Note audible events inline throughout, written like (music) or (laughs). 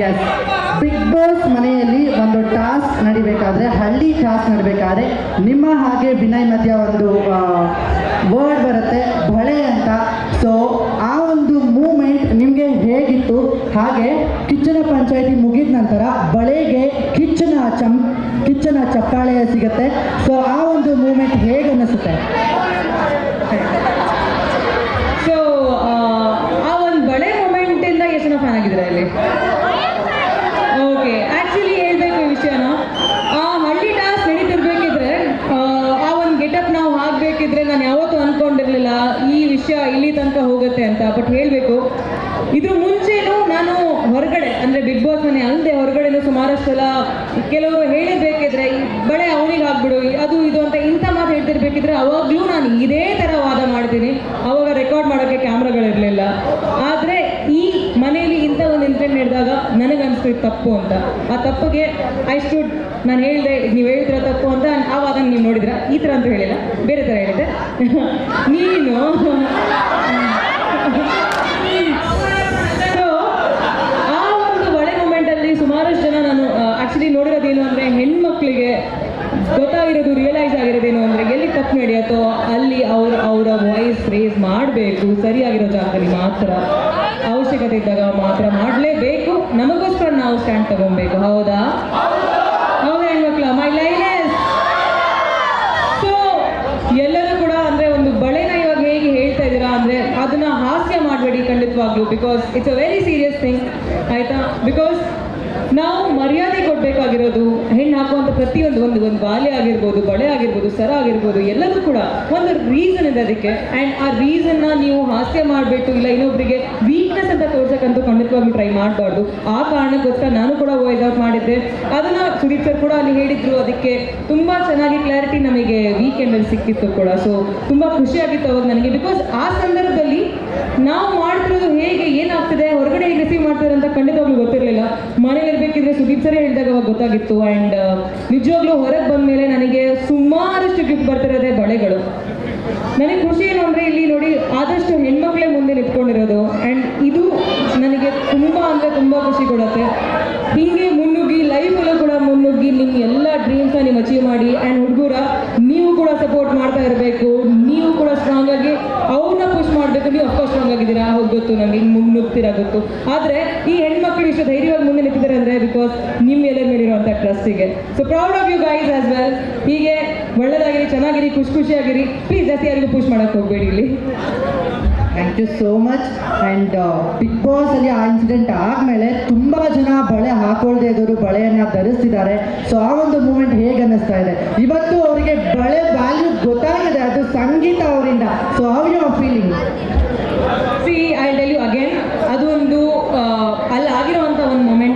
S big boss ಮನೆಯಲ್ಲಿ ಒಂದು task ನಡಿಬೇಕಾದ್ರೆ, ಹಳ್ಳಿ ಟಾಸ್ಕ್ ನಡಿಬೇಕಾದ್ರೆ ನಿಮ್ಮ ಹಾಗೆ ವಿನಯ್ ಮಧ್ಯ ಒಂದು ವರ್ಡ್ ಬರುತ್ತೆ ಬಳೆ ಅಂತ. ಸೊ ಆ ಒಂದು ಮೂಮೆಂಟ್ ನಿಮಗೆ ಹೇಗಿತ್ತು? ಹಾಗೆ ಕಿಚ್ಚನ ಪಂಚಾಯಿತಿ ಮುಗಿದ ನಂತರ ಬಳೆಗೆ ಕಿಚ್ಚನ ಚಮ್ ಕಿಚ್ಚನ ಚಪ್ಪಾಳೆ ಸಿಗುತ್ತೆ. ಸೊ ಆ ಒಂದು ಮೂಮೆಂಟ್ ಹೇಗೆ ಅನ್ನಿಸುತ್ತೆ ಸೊ ಆ ಒಂದು ಬಳೆ ಮೂಮೆಂಟಿಂದ ಎಷ್ಟು ಜನ ಫ್ಯಾನ್ ಆಗಿದ್ದೀರಾ ಇಲ್ಲಿ ಓಕೆ ಆ್ಯಕ್ಚುಲಿ ಹೇಳಬೇಕು ಈ ವಿಷಯನ ಆ ಹಳ್ಳಿ ಟಾಸ್ಕ್ ನಡೀತಿರ್ಬೇಕಿದ್ರೆ ಆ, ಆ ಒಂದು ಗೆಟಪ್ ನಾವು ಹಾಕಬೇಕಿದ್ರೆ ನಾನು ಯಾವತ್ತೂ ಅಂದ್ಕೊಂಡಿರಲಿಲ್ಲ ಈ ವಿಷಯ ಇಲ್ಲಿ ತನಕ ಹೋಗುತ್ತೆ ಅಂತ ಬಟ್ ಹೇಳಬೇಕು, ಇದ್ರ ಮುಂಚೆನೂ ನಾನು ಹೊರಗಡೆ, ಅಂದರೆ ಬಿಗ್ ಬಾಸ್ ಮನೆ ಅಲ್ಲದೆ ಹೊರಗಡೆನೂ ಸುಮಾರಷ್ಟು ಸಲ ಕೆಲವರು ಹೇಳಿದ್ಬೇಕಿದ್ರೆ ಈ ಬಳೆ ಅವನಿಗೆ ಆಗ್ಬಿಡು ಅದು ಇದು ಅಂತ ಇಂಥ ಮಾತು ಹೇಳ್ತಿರ್ಬೇಕಿದ್ರೆ ಅವಾಗಲೂ ನಾನು ಇದೇ ಥರ ವಾದ ಮಾಡ್ತೀನಿ. ಅವಾಗ ರೆಕಾರ್ಡ್ ಮಾಡೋಕ್ಕೆ ಕ್ಯಾಮ್ರಾಗಳಿರಲಿಲ್ಲ. ಆದರೆ ಈ ಮನೆಯಲ್ಲಿ ಇಂಥ ಒಂದು ಇನ್ಸಿಡೆಂಟ್ ನಡೆದಾಗ ನನಗನ್ಸ್ತು ತಪ್ಪು ಅಂತ. ಆ ತಪ್ಪಿಗೆ ಐ ಸ್ಟುಡ್ ನಾನು ಹೇಳಿದೆ, ನೀವು ಹೇಳಿದ್ರ ತಪ್ಪು ಅಂತ, ಆ ವಾದ ನೀವು ನೋಡಿದ್ರ? ಈ ಥರ ಅಂತ ಹೇಳಿಲ್ಲ. ಬೇರೆ ಥರ ಹೇಳಿದೆ (laughs) ನೀನು ಸೊ ಆ ಒಂದು ಬಳೆ ಮೂಮೆಂಟಲ್ಲಿ ಸುಮಾರಷ್ಟು ಜನ ನಾನು ಆ್ಯಕ್ಚುಲಿ ನೋಡಿರೋದೇನು ಅಂದರೆ ಹೆಣ್ಮಕ್ಳಿಗೆ ಗೊತ್ತಾಗಿರೋದು ರಿಯಲೈಸ್ ಆಗಿರೋದೇನು ಅಂದರೆ ಅಥವಾ ಅಲ್ಲಿ ಅವ್ರ, ಅವರ ವಾಯ್ಸ್ ರೇಸ್ ಮಾಡಬೇಕು, ಸರಿಯಾಗಿರೋ ಜಾಗದಲ್ಲಿ ಮಾತ್ರ, ಅವಶ್ಯಕತೆ ಇದ್ದಾಗ ಮಾತ್ರ ಮಾಡಲೇಬೇಕು. ನಮಗೋಸ್ಕರ ನಾವು ಸ್ಟ್ಯಾಂಡ್ ತಗೊಬೇಕು, ಹೌದಾ? ಹೌದಾ ಹೆಣ್ಮಕ್ಳ? ಮೈ ಲೈನೆಸ್ ಸೊ ಎಲ್ಲರೂ ಕೂಡ ಅಂದ್ರೆ ಒಂದು ಬಳೆನ ಇವಾಗ ಹೇಗೆ ಹೇಳ್ತಾ ಇದ್ದೀರಾ ಅಂದ್ರೆ ಅದನ್ನ ಹಾಸ್ಯ ಮಾಡಬೇಡಿ ಖಂಡಿತವಾಗ್ಲೂ because it's a very serious thing ಆಯ್ತಾ? ಬಿಕಾಸ್ ನಾವು ಮರ್ಯಾದೆ ಕೊಡಬೇಕಾಗಿರೋದು, ಹೆಣ್ಣು ಹಾಕುವಂಥ ಪ್ರತಿಯೊಂದು ಒಂದು ಒಂದು ಬಾಲೆ ಆಗಿರ್ಬೋದು, ಬಳೆ ಆಗಿರ್ಬೋದು, ಸರ ಆಗಿರ್ಬೋದು, ಎಲ್ಲದೂ ಕೂಡ ಒಂದು ರೀಸನ್ ಇದೆ ಅದಕ್ಕೆ. ಆ್ಯಂಡ್ ಆ ರೀಸನ್ನ ನೀವು ಹಾಸ್ಯ ಮಾಡಬೇಕು ಇಲ್ಲ ಇನ್ನೊಬ್ಬರಿಗೆ ವೀಕ್ನೆಸ್ ಅಂತ ತೋರ್ಸಕ್ಕಂತೂ ಖಂಡಿತವಾಗ್ಲೂ ಟ್ರೈ ಮಾಡಬಾರ್ದು. ಆ ಕಾರಣಕ್ಕೋಸ್ಕರ ನಾನು ಕೂಡ ವಾಯ್ಸ್ ಔಟ್ ಮಾಡಿದ್ದೆ. ಅದನ್ನ ಸುದೀಪ್ ಸರ್ ಕೂಡ ಅಲ್ಲಿ ಹೇಳಿದ್ರು. ಅದಕ್ಕೆ ತುಂಬಾ ಚೆನ್ನಾಗಿ ಕ್ಲಾರಿಟಿ ನಮಗೆ ವೀಕೆಂಡಲ್ಲಿ ಸಿಕ್ಕಿತ್ತು ಕೂಡ. ಸೊ ತುಂಬಾ ಖುಷಿಯಾಗಿತ್ತು ಅವಾಗ ನನಗೆ ಬಿಕಾಸ್ ಆ ಸಂದರ್ಭದಲ್ಲಿ ನಾವು ಮಾಡ್ತಿರೋದು ಹೇಗೆ ಏನಾಗ್ತಿದೆ ಹೊರಗಡೆ ಹೇಗೆ ರಿಸೀವ್ ಮಾಡ್ತಾರೆ ಅಂತ ಖಂಡಿತವಾಗ್ಲೂ ಗೊತ್ತಿರಲಿಲ್ಲ ಮನೇಲಿ ಸುದೀಪ್ ಹೇಳಿದಾಗ ಅವಾಗ ಗೊತ್ತಾಗಿತ್ತು. ಅಂಡ್ ನಿಜವಾಗ್ಲೂ ಹೊರಗೆ ಬಂದ ಮೇಲೆ ನನಗೆ ಸುಮಾರಷ್ಟು ಗಿಫ್ಟ್ ಬರ್ತಿರೋದೇ ಬಳೆಗಳು. ನನಗೆ ಖುಷಿ ಏನು ಅಂದರೆ ಇಲ್ಲಿ ನೋಡಿ ಆದಷ್ಟು ಹೆಣ್ಮಕ್ಳೇ ಮುಂದೆ ನಿಂತ್ಕೊಂಡಿರೋದು. ಆ್ಯಂಡ್ ಇದು ನನಗೆ ತುಂಬ ಅಂದರೆ ತುಂಬ ಖುಷಿ ಕೊಡುತ್ತೆ. ಹೀಗೆ ಮುನ್ನುಗ್ಗಿ ಲೈಫಲ್ಲೂ ಕೂಡ ಮುನ್ನುಗ್ಗಿ ನಿಮ್ಮ ಎಲ್ಲ ಡ್ರೀಮ್ಸ್ನ ನೀವು ಅಚೀವ್ ಮಾಡಿ. ಆ್ಯಂಡ್ ಹುಡುಗರ ನೀವು ಕೂಡ ಸಪೋರ್ಟ್ ಮಾಡ್ತಾ ಇರಬೇಕು. ನೀವು ಕೂಡ ಸ್ಟ್ರಾಂಗ್ ಆಗಿ ಅವ್ರನ್ನ ಪುಷ್ ಮಾಡಬೇಕು. ನೀವು ಅಫ್ಕೋರ್ಸ್ ಸ್ಟ್ರಾಂಗ್ ಆಗಿದ್ದೀರಾ. ಹೌದು ಗೊತ್ತು. ನನಗೆ ಹಿಂಗೆ ಮುನ್ನುಗ್ತಿರ ಗೊತ್ತು. ಆದರೆ ಈ ಹೆಣ್ಮಕ್ಳು ಇಷ್ಟು ಧೈರ್ಯವಾಗಿ ಮುಂದೆ ನಿಂತಿದ್ದಾರೆ ಅಂದ್ರೆ ಬಿಕಾಸ್ ನಿಮ್ಮ ಎಲ್ಲ ಮೇಲಿರುವಂಥ ಟ್ರಸ್ಟಿಗೆ so proud of you guys as well ಹೀಗೆ ಒಳ್ಳೆದಾಗಿರಿ, ಚೆನ್ನಾಗಿರಿ, ಖುಷಿ ಖುಷಿಯಾಗಿರಿ. ಪ್ಲೀಸ್ ಜಾಸ್ತಿ ಯಾರಿಗೂ ಪುಷ್ ಮಾಡೋಕೆ ಹೋಗಬೇಡಿ ಇಲ್ಲಿ. Thank you so much and Bigg Boss ಅಲ್ಲಿ ಆ ಇನ್ಸಿಡೆಂಟ್ ಆದಮೇಲೆ ತುಂಬ ಜನ ಬಳೆ ಹಾಕೊಳ್ದೇ ಇದ್ದವರು ಬಳೆಯನ್ನು ಧರಿಸ್ತಿದ್ದಾರೆ. ಸೊ ಆ ಒಂದು ಮೂಮೆಂಟ್ ಹೇಗೆ ಅನ್ನಿಸ್ತಾ ಇದೆ? ಇವತ್ತು ಅವರಿಗೆ ಬಳೆ ವ್ಯಾಲ್ಯೂ ಗೊತ್ತಾಗಿದೆ ಅದು ಸಂಗೀತ ಅವರಿಂದ so how you are feeling see I tell you again ಅದು ಒಂದು ಆ, ಅಲ್ಲಿ ಆಗಿರುವಂಥ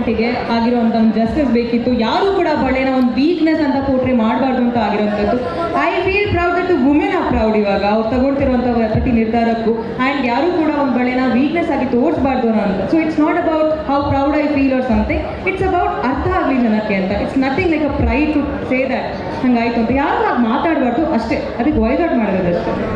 ಒಂದು ಮೊಮೆಂಟಿಗೆ ಆಗಿರುವಂಥ ಒಂದು ಜಸ್ಟಿಸ್ ಬೇಕಿತ್ತು, ಯಾರು ಕೂಡ ಬಳೆನ ಒಂದು ವೀಕ್ನೆಸ್ ಅಂತ ಪೋಟ್ರಿ ಮಾಡಬಾರ್ದು ಅಂತ ಆಗಿರುವಂಥದ್ದು. I feel proud to women are proud ಇವಾಗ. ಅವ್ರು ತಗೊಳ್ತಿರುವಂಥ ಪ್ರತಿ ನಿರ್ಧಾರಕ್ಕೂ. ಆ್ಯಂಡ್ ಯಾರು ಕೂಡ ಒಂದು ಬಳೆನ ವೀಕ್ನೆಸ್ ಆಗಿ ತೋರಿಸ್ಬಾರ್ದು ಅಂತ. So it's not about how proud I feel or something it's about ಅರ್ಥ ಆಗಲಿ ಜನಕ್ಕೆ ಅಂತ. It's nothing like a pride to say that ಹಂಗಾಯ್ತು ಅಂತ. ಯಾರು ಹಾಗೆ ಮಾತಾಡಬಾರ್ದು, ಅಷ್ಟೇ. ಅದಕ್ಕೆ ವಾಯ್ಸ್ ಔಟ್ ಅಷ್ಟೇ